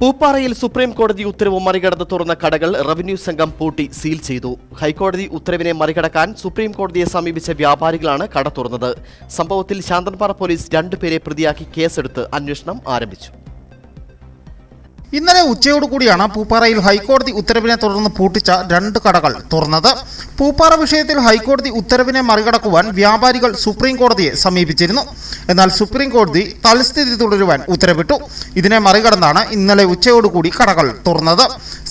പൂപ്പാറയിൽ supreme കോടതി ഉത്തരവ് മറികടന്ന് തുറന്ന കടകൾ റവന്യൂ സംഘം പൂട്ടി സീൽ ചെയ്തു. ഹൈക്കോടതി ഉത്തരവിനെ മറികടക്കാൻ സുപ്രീം കോടതിയെ സമീപിച്ച വ്യാപാരികളാണ് കട തുറന്നത്. സംഭവത്തിൽ ശാന്തൻപാറ പോലീസ് രണ്ടുപേരെ പ്രതിയാക്കി കേസെടുത്ത് അന്വേഷണം ആരംഭിച്ചു. ഇന്നലെ ഉച്ചയോടുകൂടിയാണ് പൂപ്പാറയിൽ ഹൈക്കോടതി ഉത്തരവിനെ തുടർന്ന് പൂട്ടിച്ച രണ്ട് കടകൾ തുറന്നത്. പൂപ്പാറ വിഷയത്തിൽ ഹൈക്കോടതി ഉത്തരവിനെ മറികടക്കുവാൻ വ്യാപാരികൾ സുപ്രീം കോടതിയെ സമീപിച്ചിരുന്നു. എന്നാൽ സുപ്രീം കോടതി തൽസ്ഥിതി തുടരുവാൻ ഉത്തരവിട്ടു. ഇതിനെ മറികടന്നാണ് ഇന്നലെ ഉച്ചയോടുകൂടി കടകൾ തുറന്നത്.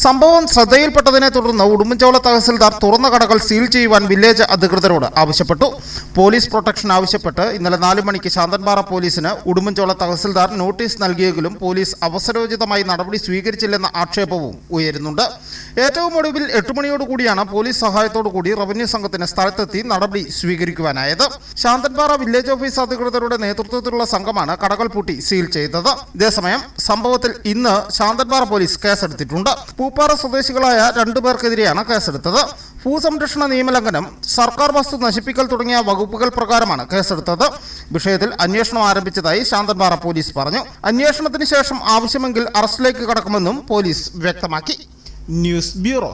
സംഭവം ശ്രദ്ധയിൽപ്പെട്ടതിനെ തുടർന്ന് ഉടുമ്പൻചോല തഹസിൽദാർ തുറന്ന കടകൾ സീൽ ചെയ്യുവാൻ വില്ലേജ് അധികൃതരോട് ആവശ്യപ്പെട്ടു. പോലീസ് പ്രൊട്ടക്ഷൻ ആവശ്യപ്പെട്ട് ഇന്നലെ നാല് മണിക്ക് ശാന്തൻപാറ പോലീസിന് ഉടുമ്പൻചോല തഹസിൽദാർ നോട്ടീസ് നൽകിയെങ്കിലും പോലീസ് അവസരോചിതമായി നടപടി സ്വീകരിച്ചില്ലെന്ന ആക്ഷേപവും ഉയരുന്നുണ്ട്. ഏറ്റവും ഒടുവിൽ എട്ടുമണിയോടുകൂടിയാണ് പോലീസ് സഹായത്തോടു കൂടി റവന്യൂ സംഘത്തിന് സ്ഥലത്തെത്തി നടപടി സ്വീകരിക്കുവാനായത്. ശാന്തൻപാറ വില്ലേജ് ഓഫീസ് അധികൃതരുടെ നേതൃത്വത്തിലുള്ള സംഘമാണ് കടകൾ പൂട്ടി സീൽ ചെയ്തത്. ഇതേസമയം സംഭവത്തിൽ ഇന്ന് ശാന്തൻപാറ പോലീസ് കേസെടുത്തിട്ടുണ്ട്. പൂപ്പാറ സ്വദേശികളായ രണ്ടുപേർക്കെതിരെയാണ് കേസെടുത്തത്. ഭൂസംരക്ഷണ നിയമലംഘനം സർക്കാർ വസ്തു നശിപ്പിക്കൽ തുടങ്ങിയ വകുപ്പുകൾ പ്രകാരമാണ് കേസെടുത്തത്. വിഷയത്തിൽ അന്വേഷണം ആരംഭിച്ചതായി ശാന്തൻപാറ പോലീസ് പറഞ്ഞു. അന്വേഷണത്തിന് ശേഷം ആവശ്യമെങ്കിൽ അറസ്റ്റിലേക്ക് കടക്കുമെന്നും പോലീസ് വ്യക്തമാക്കി. News bureau.